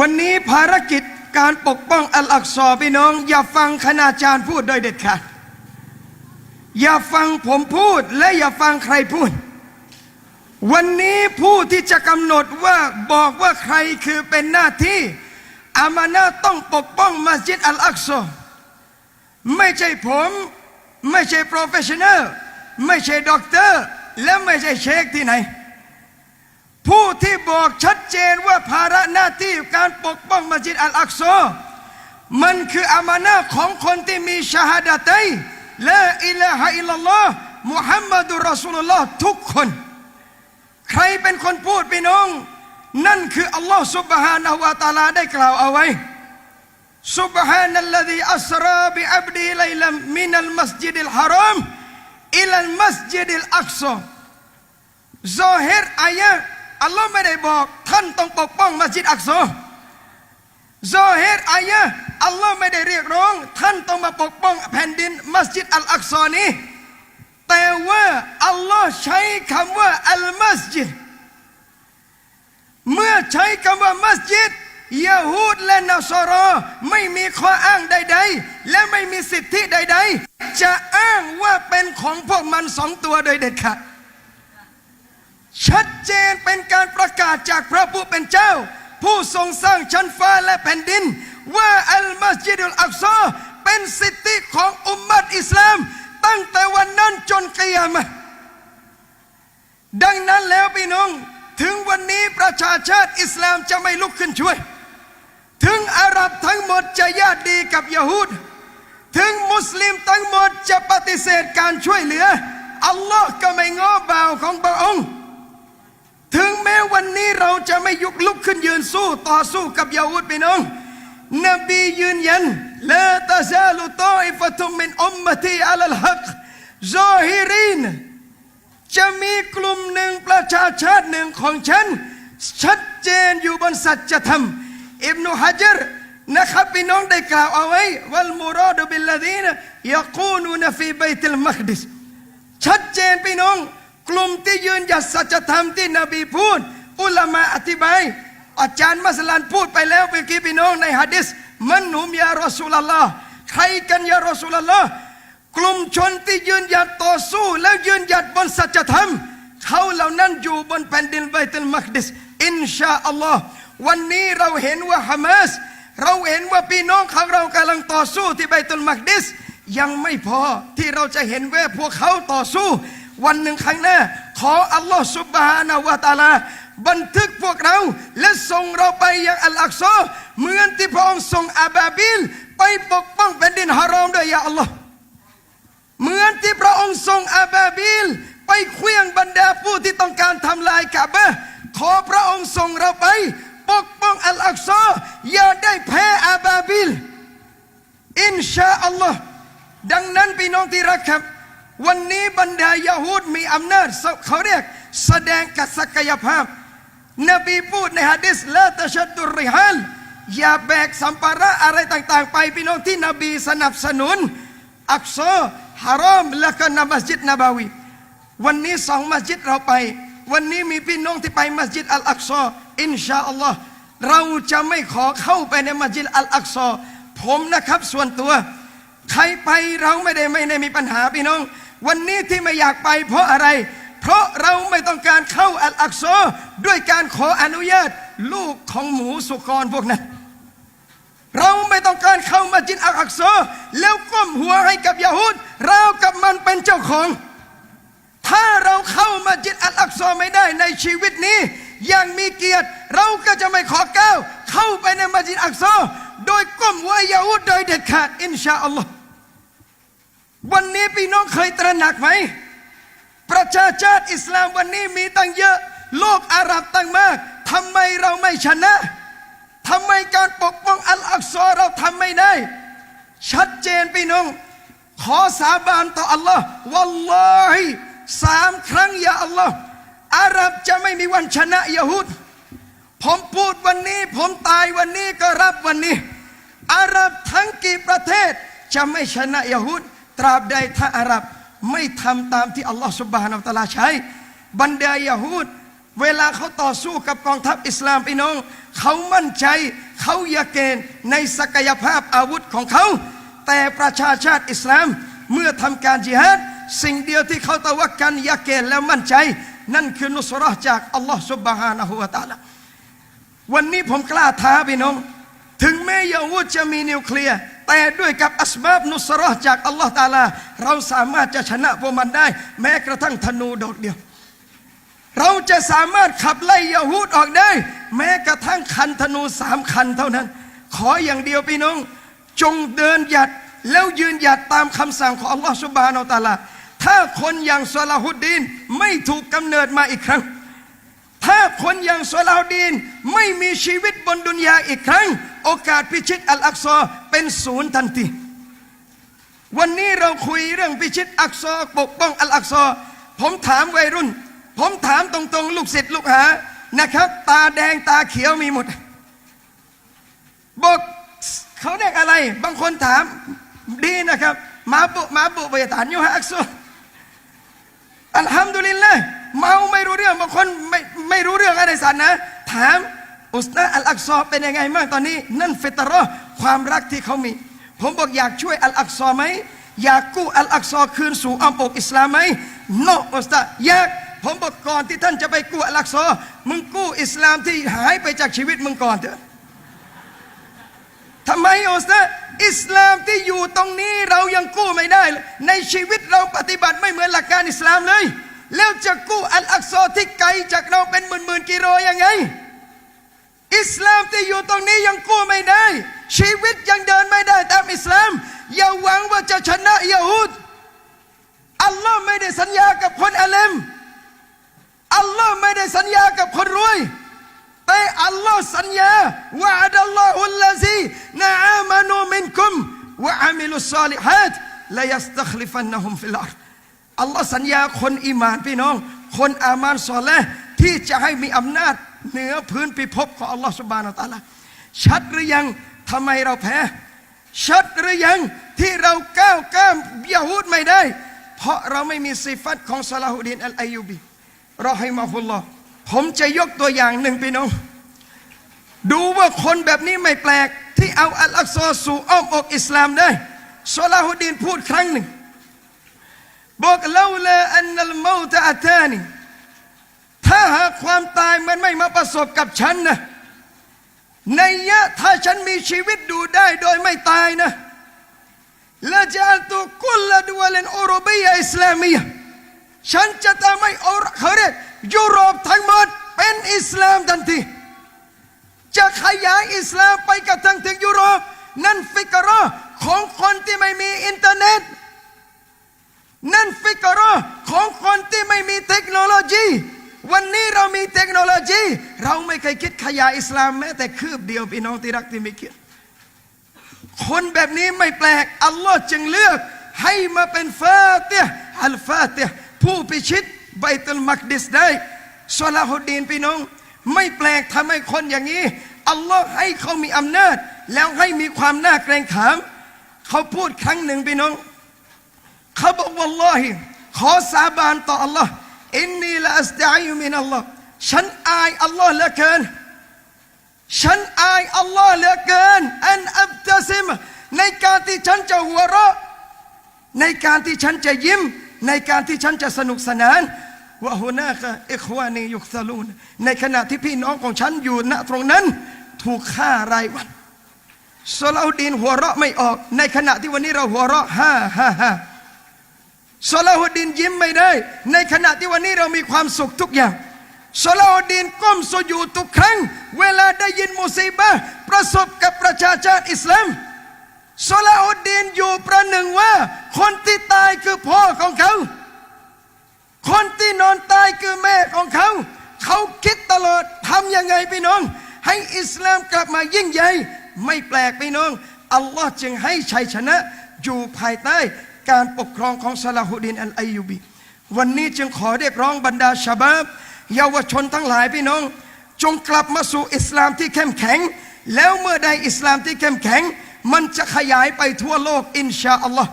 วันนี้ภารกิจการปกป้องอัลอักซอพี่น้อง อย่าฟังคณาจารย์พูดโดยเด็ดขาดอย่าฟังผมพูดและอย่าฟังใครพูด วันนี้ผู้ที่จะกำหนดว่าบอกว่าใครคือเป็นหน้าที่อามานะห์ต้องปกป้องมัสยิดอัลอักซอไม่ใช่ผม ไม่ใช่โปรเฟชชั่นอลไม่ใช่ด็อกเตอร์ และไม่ใช่เชคที่ไหน ผู้ที่บอกชัดเจนว่าภาระหน้าที่การปกป้องมัสยิดอัลอักซอมันคืออามานะห์ของคนที่มีชาฮาดะตัยละอิลาฮะอิลลัลลอฮ์มุฮัมมัดุลรอสูลุลลอฮ์ทุกคน ใครเป็นคนพูดพี่น้อง นั่นคืออัลลอฮ์ سبحانه และ تعالى ได้กล่าวเอาไว้ سبحان الذي أسرى بعبده ليلا من المسجد الحرام إلى المسجد الأقصى ซอเฮร อัลลอฮ์ไม่ได้บอก ท่านต้องปกป้องมัสยิดอักซอซเฮรอายะอัลลอฮ์ไม่ได้เรียกร้อง ท่านต้องมาปกป้องแผ่นดินมัสยิดอัลอักซอนี้ แต่ว่าอัลลอฮ์ใช้คำว่าอัลมัสยิดเมื่อใช้คำว่ามัสยิดยาฮูดและนาซารอไม่มีข้ออ้างใด ๆ และไม่มีสิทธิใด ๆ จะอ้างว่าเป็นของพวกมันสองตัวโดยเด็ดขาด ชัดเจนเป็นการประกาศจากพระผู้เป็นเจ้า ผู้ทรงสร้างชั้นฟ้าและแผ่นดิน ว่าอัลมัสยิดุลอักซอเป็นสิทธิของอุมมัตอิสลาม ตั้งแต่วันนั้นจนกิยามะดังนั้นแล้วพี่น้อง ถึงวันนี้ประชาชาติอิสลามจะไม่ลุกขึ้นช่วย ถึงอาหรับทั้งหมดจะญาติดีกับยะฮูดถึงมุสลิมทั้งหมดจะปฏิเสธการช่วยเหลือ อัลลอฮ์ก็ไม่ง้อบ่าวของพระองค์ ถึงแม้วันนี้เราจะไม่ยุกลุกขึ้นยืนสู้ต่อสู้กับยาฮูดพี่น้อง นบียืนยันลาตาซาลุตออิฟตุมินอุมมะตีอัลลฮักซอฮิรินจะมีกลุ่มหนึ่งประชาชาติหนึ่งของฉัน ชัดเจนอยู่บนสัจธรรมอิบนุฮะจรนะครับพี่น้องได้กล่าวเอาไว้วัลมุรอดบิลลดีนยากูนูนฟีบัยติลมักดิสชัดเจนพี่น้อง กลุ่มที่ยืนหยัดสัจธรรมที่นบีพูด อุลามะอธิบาย อาจารย์มัสลันพูดไปแล้วเมื่อกี้พี่น้องในฮะดิษมันหุมยารอสูลลอฮ์ใครกันยารอสูลลลอฮ์กลุ่มชนที่ยืนหยัดต่อสู้ แล้วยืนหยัดบนสัจธรรม เขาเหล่านั้นอยู่บนแผ่นดินไบตุลมักดิสอินชาอัลลอฮ์วันนี้เราเห็นว่าฮามาสเราเห็นว่าพี่น้องของเรากำลังต่อสู้ที่ไบตุลมักดิสยังไม่พอที่เราจะเห็นว่าพวกเขาต่อสู้ วันหนึ่งข้างหน้า ขออัลลอฮ์สุบฮานาวะตาลา บันทึกพวกเรา และส่งเราไปยังอัลอักซอเหมือนที่พระองค์ส่งอาบาบิล ไปปกป้องแผ่นดินฮารอมด้วยยาอัลลอฮ์เหมือนที่พระองค์ส่งอาบาบิล ไปเคลื่องบรรดาผู้ที่ต้องการทำลายกาบะขอพระองค์ส่งเราไป ปกป้องอัลอักซออย่าได้แพ้อาบาบิลอินชาอัลลอฮ์ดังนั้นพี่น้องที่รักครับ วันนี้บรรดายาฮูดมีอำนาจเขาเรียกแสดงกัศักยภาพ นบีพูดในฮะดิษละตะชัดดุริฮัลอย่าแบกสัมภาระอะไรต่างๆ ไปพี่น้องที่นบีสนับสนุน อักซอฮารอมและก็นมัสยิดนบาวี วันนี้สองมัสยิดเราไป วันนี้มีพี่น้องที่ไปมัสยิดอัลอักซออินชาอัลลอฮ์เราจะไม่ขอเข้าไปในมัสยิดอัลอักซอผมนะครับส่วนตัว ใครไปเราไม่ได้ไม่ได้มีปัญหาพี่น้อง วันนี้ที่ไม่อยากไปเพราะอะไร เพราะเราไม่ต้องการเข้าอัลอักซอด้วยการขออนุญาตลูกของหมูสุกรพวกนั้น เราไม่ต้องการเข้ามาจิดอัลอักซอแล้วก้มหัวให้กับยาฮูดเรากับมันเป็นเจ้าของ ถ้าเราเข้ามาจิดอัลอักซอไม่ได้ในชีวิตนี้อย่างมีเกียรติ เราก็จะไม่ขอก้าวเข้าไปในมัสยิดอักซอโดยก้มหัวยาฮูดโดยเด็ดขาดอินชาอัลลอฮ์ วันนี้พี่น้องเคยตระหนักไหม ประชาชาติอิสลามวันนี้มีตั้งเยอะ โลกอาหรับตั้งมากทำไมเราไม่ชนะทำไมการปกป้องอัลอักซอเราทำไม่ได้ ชัดเจนพี่น้อง ขอสาบานต่ออัลลอฮ์วัลลอฮิสามครั้งอย่าอัลลอฮ์อาหรับจะไม่มีวันชนะยะฮูดผมพูดวันนี้ ผมตายวันนี้ก็รับวันนี้ อาหรับทั้งกี่ประเทศจะไม่ชนะยะฮูด ตราบใดถ้าอาหรับไม่ทำตามที่อัลลอฮฺสุบฮานาอัลตะอาลาใช้ บรรดายะฮูดเวลาเขาต่อสู้กับกองทัพอิสลามพี่น้อง เขามั่นใจเขายาเกณฑ์ในศักยภาพอาวุธของเขา แต่ประชาชาติอิสลามเมื่อทำการจิฮาดสิ่งเดียวที่เขาตะวักกันยาเกณฑ์แล้วมั่นใจ นั่นคือนุสราะห์จากอัลลอฮ์สุบฮานะฮูวะตะอาลาวันนี้ผมกล้าท้าพี่น้อง ถึงแม้ยาวูดจะมีนิวเคลียร์ แต่ด้วยกับอัสบาบนุสราะห์จากอัลลอฮ์ตาลา เราสามารถจะชนะพวกมันได้ แม้กระทั่งธนูดอกเดียว เราจะสามารถขับไล่ยาฮูดออกได้ แม้กระทั่งคันธนูสามคันเท่านั้น ขออย่างเดียวพี่น้อง จงเดินหยัดแล้วยืนหยัดตามคำสั่งของอัลลอฮ์สุบานาอัลตาลา ถ้าคนอย่างซาลาฮุดดีนไม่ถูกกำเนิดมาอีกครั้ง ถ้าคนอย่างซาลาฮดีนไม่มีชีวิตบนดุนยาอีกครั้ง โอกาสพิชิตอัลอักซอเป็นศูนย์ทันที วันนี้เราคุยเรื่องพิชิตอักซอปกป้องอัลอักซอ ผมถามวัยรุ่น ผมถามตรงๆ ลูกศิษย์ลูกหานะครับ ตาแดงตาเขียวมีหมด บอกเขาเรียกอะไร บางคนถามดีนะครับ มาบุมาบุไปฐานยูฮะอักซออัลฮัมดุลิลละ เมาไม่รู้เรื่องบางคนไม่ไม่รู้เรื่องอะไรสันนะ ถามอุสนาอัลอักซอเป็นยังไงบ้างตอนนี้ นั่นเฟตรอห์ความรักที่เขามี ผมบอกอยากช่วยอัลอักซอไหมอยากกู้อัลอักซอคืนสู่อ้อมอกอิสลามไหมโนอุสตาอยากผมบอกก่อนที่ท่านจะไปกู้อัลอักซอมึงกู้อิสลามที่หายไปจากชีวิตมึงก่อนเถอะทำไมอุสตาอิสลามที่อยู่ตรงนี้เรายังกู้ไม่ได้เลยในชีวิตเราปฏิบัติไม่เหมือนหลักการอิสลามเลย แล้วจะกู้อัลอักซอที่ไกลจากเราเป็นหมื่นหมื่นๆกิโลยังไง อิสลามที่อยู่ตรงนี้ยังกู้ไม่ได้ ชีวิตยังเดินไม่ได้ตามอิสลาม อย่าหวังว่าจะชนะยาฮูดอัลลอฮ์ไม่ได้สัญญากับคนอาเลมอัลลอฮ์ไม่ได้สัญญากับคนรวย แต่อัลลอฮ์สัญญาวะดัลลอฮุลลาซีนะอามานูมินคุมวะอามิลุสซาลิฮัตลายัสตัคลิฟันนะฮุมฟิลอาร์ อัลลอฮ์สัญญาคนอีมานพี่น้อง คนอามานซอเลห์ที่จะให้มีอำนาจเหนือพื้นพิภพของอัลลอฮ์สุบานตะอาลาชัดหรือยังทำไมเราแพ้ ชัดหรือยังที่เราก้าวข้ามยาฮูดไม่ได้ เพราะเราไม่มีสิฟัตของซาลาฮุดีนอัลอายูบีรอฮิมาฮุลลอฮ์ผมจะยกตัวอย่างหนึ่งพี่น้อง ดูว่าคนแบบนี้ไม่แปลก ที่เอาอัลอักซอสู่อ้อมอกอิสลามได้ซาลาฮุดดีนพูดครั้งหนึ่ง บอกเลาลาอันนัลมาตอาตานีถ้าหากความตายมันไม่มาประสบกับฉันนะในยะถ้าฉันมีชีวิตดูได้โดยไม่ตายนะละจัลตุกุลละดวลนอุรบียอิสลามียฉันจะทำให้อุรเขาเรียกยุโรปทั้งหมดเป็นอิสลามทันทีจะขยายอิสลามไปกระทั่งถึงยุโรป นั่นฟิกรอของคนที่ไม่มีอินเทอร์เน็ต นั่นฟิกรอของคนที่ไม่มีเทคโนโลยี วันนี้เรามีเทคโนโลยี เราไม่เคยคิดขยายอิสลามแม้แต่คืบเดียวพี่น้องที่รักที่ไม่คิดคนแบบนี้ไม่แปลก อัลลอฮ์จึงเลือก ให้มาเป็นฟาเตียอัลฟาเตียผู้พิชิตไบตุลมักดิสได้ซาลาฮุดดีนพี่น้อง ไม่แปลกทำให้คนอย่างนี้ อัลลอฮ์ให้เขามีอำนาจ แล้วให้มีความน่าเกรงขาม เขาพูดครั้งหนึ่งพี่น้อง เขาบอกวัลลอฮิขอสาบานต่ออัลลอฮ์อินนีละอัสดายุมินอัลลอฮ์ฉันอายอัลลอฮ์เหลือเกิน ฉันอายอัลลอฮ์เหลือเกิน อันอับตะซิม ในการที่ฉันจะหัวเราะ ในการที่ฉันจะยิ้ม ในการที่ฉันจะสนุกสนานวะฮุนาคะอิควานียุคซาลูนในขณะที่พี่น้องของฉันอยู่ณตรงนั้น ถูกฆ่ารายวันซาลาอุดดีนหัวเราะไม่ออก ในขณะที่วันนี้เราหัวเราะฮ่าฮ่าฮ่า ซาลาอุดดีนยิ้มไม่ได้ ในขณะที่วันนี้เรามีความสุขทุกอย่างซาลาอุดดีนก้มสุญูดทุกครั้ง เวลาได้ยินมุซีบะประสบกับประชาชาติอิสลามซาลาอุดดีนอยู่ประหนึ่งว่า คนที่ตายคือพ่อของเขา คนที่นอนตายคือแม่ของเขา เขาคิดตลอดทำยังไงพี่น้อง ให้อิสลามกลับมายิ่งใหญ่ ไม่แปลกพี่น้อง อัลลอฮ์จึงให้ชัยชนะอยู่ภายใต้ การปกครองของซาลาฮุดดีนอัลอายูบีวันนี้จึงขอเรียกร้องบรรดาชาบาบเยาวชนทั้งหลายพี่น้อง จงกลับมาสู่อิสลามที่เข้มแข็ง แล้วเมื่อใดอิสลามที่เข้มแข็ง มันจะขยายไปทั่วโลกอินชาอัลลอฮ์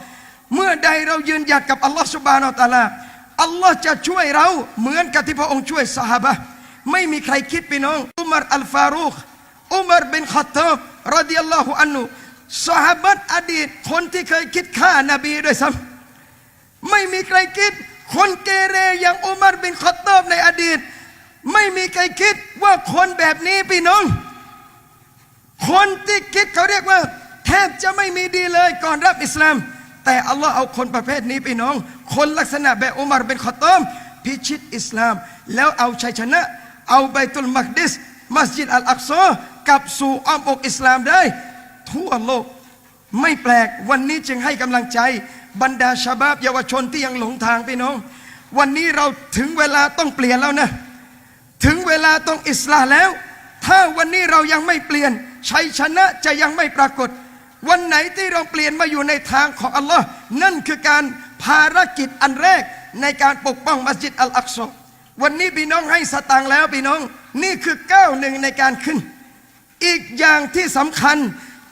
เมื่อใดเรายืนหยัดกับอัลลอฮ์สุบานอัลตะอาลาอัลลอฮ์จะช่วยเราเหมือนกับที่พระองค์ช่วยสหบะไม่มีใครคิดพี่น้องอุมารอัลฟารุกอุมารบินขัตตอบรดิยัลลอฮุอันนุ สหบัตอดีตคนที่เคยคิดฆ่านาบีด้วยซ้ำไม่มีใครคิด คนเกเรอย่างอุมารบินขัตตอบในอดีต ไม่มีใครคิดว่าคนแบบนี้พี่น้อง คนที่คิดเขาเรียกว่า แทบจะไม่มีดีเลยก่อนรับอิสลาม แต่อัลลอฮ์เอาคนประเภทนี้พี่น้อง คนลักษณะแบบอุมารเป็นขอตอมพิชิตอิสลาม แล้วเอาชัยชนะ เอาไบตุลมักดิสมัสยิดอัลอักซอกลับสู่อ้อมอกอิสลามได้ ทั่วโลก ไม่แปลกวันนี้จึงให้กำลังใจ บรรดาชาบาบเยาวชนที่ยังหลงทางพี่น้อง วันนี้เราถึงเวลาต้องเปลี่ยนแล้วนะ ถึงเวลาต้องอิสลามแล้ว ถ้าวันนี้เรายังไม่เปลี่ยนชัยชนะจะยังไม่ปรากฏ วันไหนที่เราเปลี่ยนมาอยู่ในทางของอัลลอฮ์นั่นคือการภารกิจอันแรกในการปกป้องมัสยิดอัลอักซอวันนี้พี่น้องให้สตางค์แล้วพี่น้อง นี่คือก้าวหนึ่งในการขึ้น อีกอย่างที่สำคัญ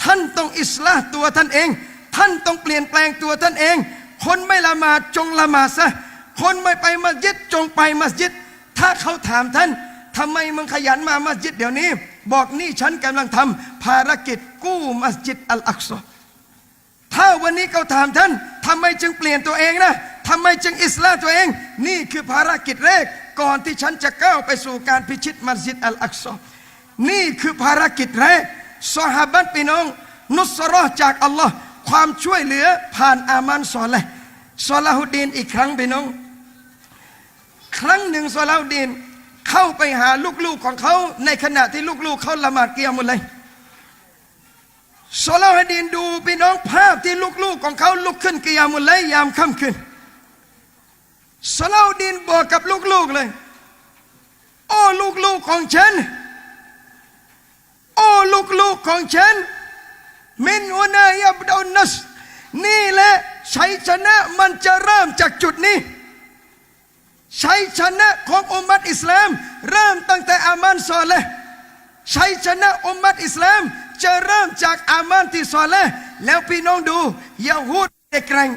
ท่านต้องอิสลาตัวท่านเอง ท่านต้องเปลี่ยนแปลงตัวท่านเอง คนไม่ละหมาดจงละหมาดซะคนไม่ไปมัสยิดจงไปมัสยิด ถ้าเขาถามท่านทำไมมึงขยันมามัสยิดเดี๋ยวนี้ บอกนี่ฉันกำลังทำภารกิจกู้มัสยิดอัลอักซอถ้าวันนี้เขาถามท่านทำไมจึงเปลี่ยนตัวเองนะทำไมจึงอิสลามตัวเอง นี่คือภารกิจแรกก่อนที่ฉันจะก้าวไปสู่การพิชิตมัสยิดอัลอักซอนี่คือภารกิจแรก สหาบัตพี่น้อง นุสรอจากอัลลอฮ์ความช่วยเหลือผ่านอามันซอเลห์ซอลาฮุดีนอีกครั้งพี่น้อง ครั้งหนึ่งซอลาฮุดีนเข้าไปหาลูกๆของเขา ในขณะที่ลูกๆเขาละหมาดเกียรมุลเลยซอลาฮุดีนดูพี่น้องภาพที่ลูกๆของเขาลุกขึ้นเกียรมุลเลยยามค่ำคืนซอลาฮุดีนบอกกับลูกๆเลย โอ้ลูกๆของฉัน ลูกๆของฉัน มินอุนายับดานัส นี่แหละชัยชนะมันจะเริ่มจากจุดนี้ชัยชนะของอุมมัตอิสลาม เริ่มตั้งแต่อามันซอเลชัยชนะอุมมัตอิสลาม จะเริ่มจากอามันที่ซอเลแล้วพี่น้องดูยาฮูดไม่ได้แกร่ง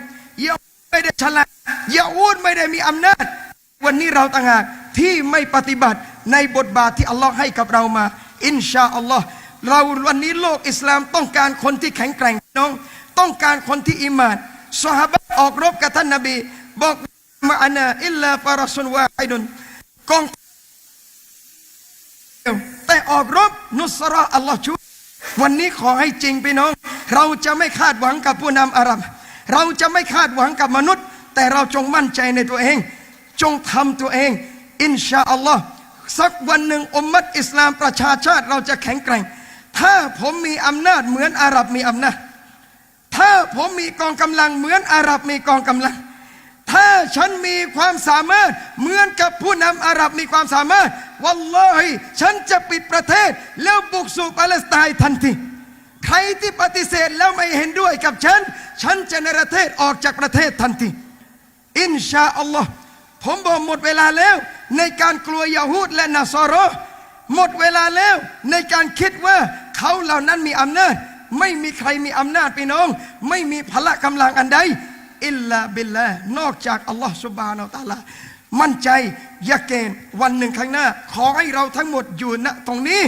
ยาฮูดไม่ได้ฉลาดยาฮูดไม่ได้มีอำนาจ วันนี้เราต่างหากที่ไม่ปฏิบัติในบทบาทที่อัลลอฮ์ให้กับเรามา อินชาอัลลอฮ์ เราวันนี้โลกอิสลามต้องการคนที่แข็งแกร่งน้อง ต้องการคนที่อิมานสหบะออกรบกับท่านนบี บอกมาอานาอิลลาฟารัสุนวาฮิดุนกองแต่ออกรบนุสราอัลลอฮ์ช่วยวันนี้ขอให้จริงพี่น้อง เราจะไม่คาดหวังกับผู้นำอาหรับ เราจะไม่คาดหวังกับมนุษย์ แต่เราจงมั่นใจในตัวเอง จงทำตัวเอง อินชาอัลลอฮ์สักวันหนึ่งอมมัตอิสลามประชาชาติเราจะแข็งแกร่ง ถ้าผมมีอำนาจเหมือนอาหรับมีอำนาจ ถ้าผมมีกองกำลังเหมือนอาหรับมีกองกำลัง ถ้าฉันมีความสามารถเหมือนกับผู้นำอาหรับมีความสามารถ วัลลอฮิฉันจะปิดประเทศ แล้วบุกสู่ปาเลสไตน์ทันทีใครที่ปฏิเสธแล้วไม่เห็นด้วยกับฉัน ฉันจะในประเทศออกจากประเทศทันที อินชาอัลลอฮ์ผมบอกหมดเวลาแล้ว ในการกลัวยาฮูดและนาซอรอ หมดเวลาแล้วในการคิดว่าเขาเหล่านั้นมีอำนาจ ไม่มีใครมีอำนาจพี่น้อง ไม่มีพละกำลังอันใดอิลลาบิลลานอกจากอัลลอฮ์สุบานอัลตาลามั่นใจยาเกณฑ์วันหนึ่งข้างหน้า ขอให้เราทั้งหมดอยู่ณตรงนี้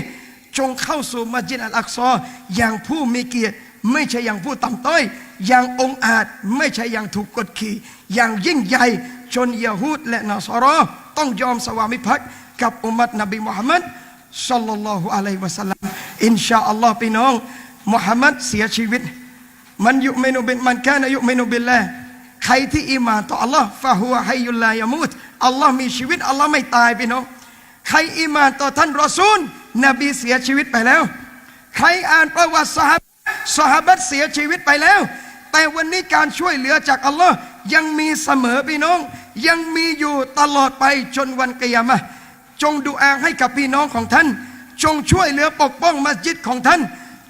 จงเข้าสู่มัสยิดอัลอักซออย่างผู้มีเกียรติ ไม่ใช่อย่างผู้ต่ำต้อย อย่างองอาจไม่ใช่อย่างถูกกดขี่ อย่างยิ่งใหญ่จนยาฮูดและนาซอรอต้องยอมสวามิภักดิ์กับอุมมัตนบีมุฮัมมัด สัลลัลลอฮุอะลัยฮิวะสัลลัมอินชาอัลลอฮ์พี่น้องมุฮัมมัดเสียชีวิต มันยุเมนุบินมันแค่นยุเมนุบิลลใครที่อีหมานต่ออัลลอฮ์ฟาฮัวฮัยยุลลายามุตอัลลอฮ์มีชีวิตอัลลอฮ์ไม่ตายพี่น้องใครอีหมานต่อท่านรอซูล นบีเสียชีวิตไปแล้ว ใครอ่านประวัติสหายสหบัตเสียชีวิตไปแล้ว แต่วันนี้การช่วยเหลือจากอัลลอฮ์ยังมีเสมอพี่น้อง ยังมีอยู่ตลอดไปจนวันกิยามะห์ จงดูอาให้กับพี่น้องของท่าน จงช่วยเหลือปกป้องมัสยิดของท่าน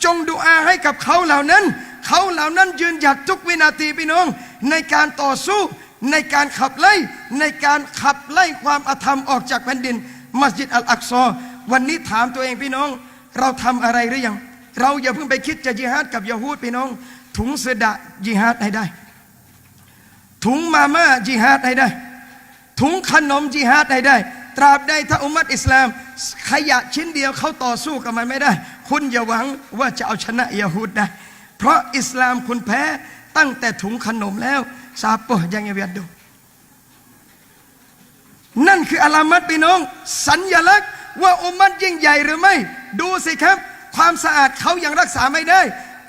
จงดูอาให้กับเขาเหล่านั้น เขาเหล่านั้นยืนหยัดทุกวินาทีพี่น้อง ในการต่อสู้ ในการขับไล่ในการขับไล่ความอาธรรมออกจากแผ่นดิน มัสยิดอัลอักซอวันนี้ถามตัวเองพี่น้อง เราทำอะไรหรือยัง เราอย่าเพิ่งไปคิดจะจิฮาดกับยาฮูดพี่น้อง ถุงเสดะจิฮาดให้ได้ ถุงมาม่าจิฮาดให้ได้ ถุงขนมจิฮาดให้ได้ ตราบใดถ้าอุมัตอิสลาม ขยะชิ้นเดียวเขาต่อสู้กับมันไม่ได้ คุณอย่าหวังว่าจะเอาชนะยะฮูดได้เพราะอิสลามคุณแพ้ตั้งแต่ถุงขนมแล้วซาโปยังเวียดดู นั่นคืออาลามัดพี่น้อง สัญญลักษณ์ว่าอุมัดยิ่งใหญ่หรือไม่ ดูสิครับ ความสะอาดเขายังรักษาไม่ได้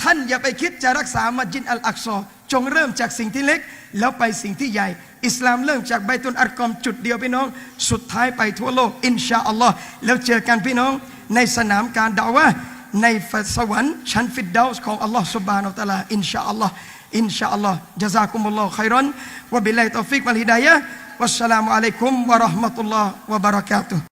ท่านอย่าไปคิดจะรักษามัสยิดอัลอักซอ จงเริ่มจากสิ่งที่เล็ก แล้วไปสิ่งที่ใหญ่ อิสลามเริ่มจากใบตุนอัลกอมจุดเดียวพี่น้อง สุดท้ายไปทั่วโลก อินชาอัลลอฮ์แล้วเจอกันพี่น้อง ในสนามการดาวะในฟสวรรค์ชั้นฟิดดาวส์ของอัลลอฮ์สุบานอัลตะลาอินชาอัลลอฮ์อินชาอัลลอฮ์จาซากุมุลลอฮ์ไยรอนวะบิลัยตอฟิกมะลฮิดายะวัสสลามุอะลัยกุมวะราะห์มะตุลลอฮ์วะบะเราะกาตุฮ์